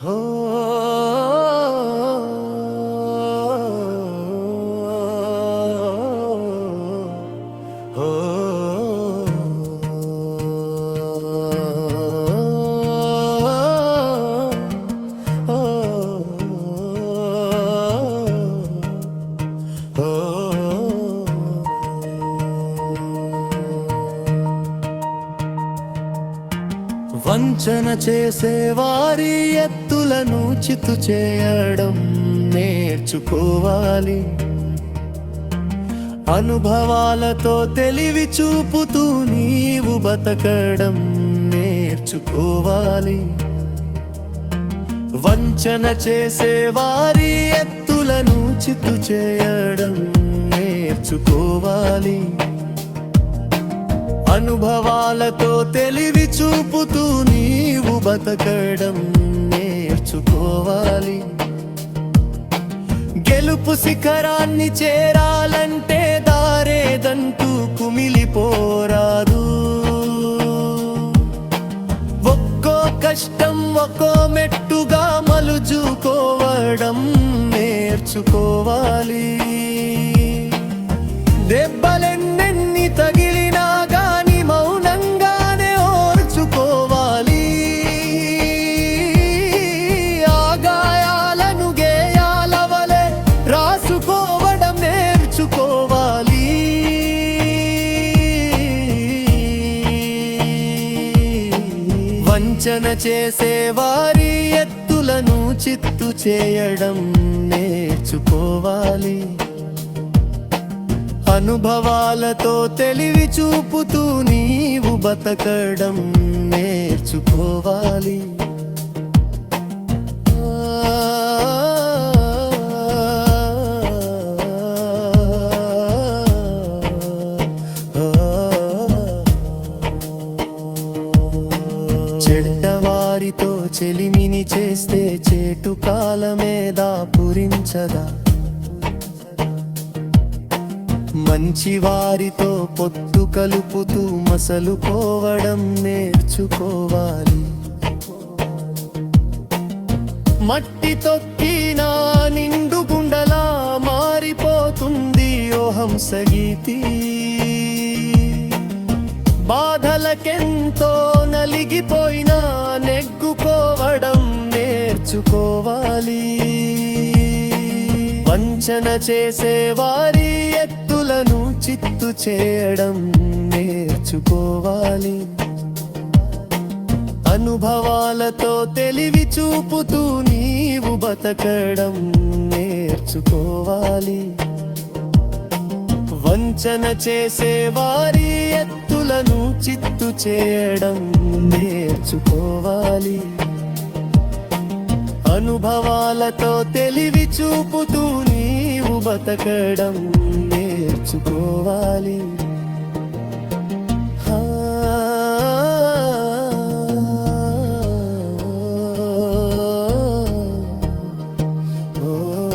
Oh. వంచన చేసే వారి ఎత్తులను చిత్తు చేయడం నేర్చుకోవాలి. అనుభవాలతో తెలివి చూపుతూ నీవు బతకడం నేర్చుకోవాలి. వంచన చేసే వారి ఎత్తులను చిత్తు చేయడం నేర్చుకోవాలి. అనుభవాలతో తెలివి చూపుతూ నీవు బతకడం నేర్చుకోవాలి. గెలుపు శిఖరాన్ని చేరాలంటే దారేదంటూ కుమిలిపోరాదు ఒక్కో కష్టం ఒక్కో మెట్టుగా మలుచుకోవడం నేర్చుకోవాలి. దెబ్బ వంచన చేసే వారి ఎత్తులను చిత్తు చేయడం నేర్చుకోవాలి. అనుభవాలతో తెలివి చూపుతూ నీవు బతకడం నేర్చుకోవాలి. చెలిమిని చేస్తే చేటు కాలమేదా పురించదా? మంచి వారితో పొత్తు కలుపుతూ మసలుకోవడం నేర్చుకోవాలి. మట్టి తొక్కినా నిండు గుండలా మారిపోతుంది ఓ హంసగీతి బాధలకెంతో నలిగిపోయినా నెగ్గుకోవడం నేర్చుకోవాలి. వంచన చేసే వారి ఎత్తులను చిత్తు చేయడం నేర్చుకోవాలి. అనుభవాలతో తెలివి చూపుతూ నీవు బతకడం నేర్చుకోవాలి. వంచన చేసే వారి ఎత్తులను చిత్తు చేయడం నేర్చుకోవాలి. అనుభవాలతో తెలివి చూపుతూ నీవు బతకడం నేర్చుకోవాలి. Oh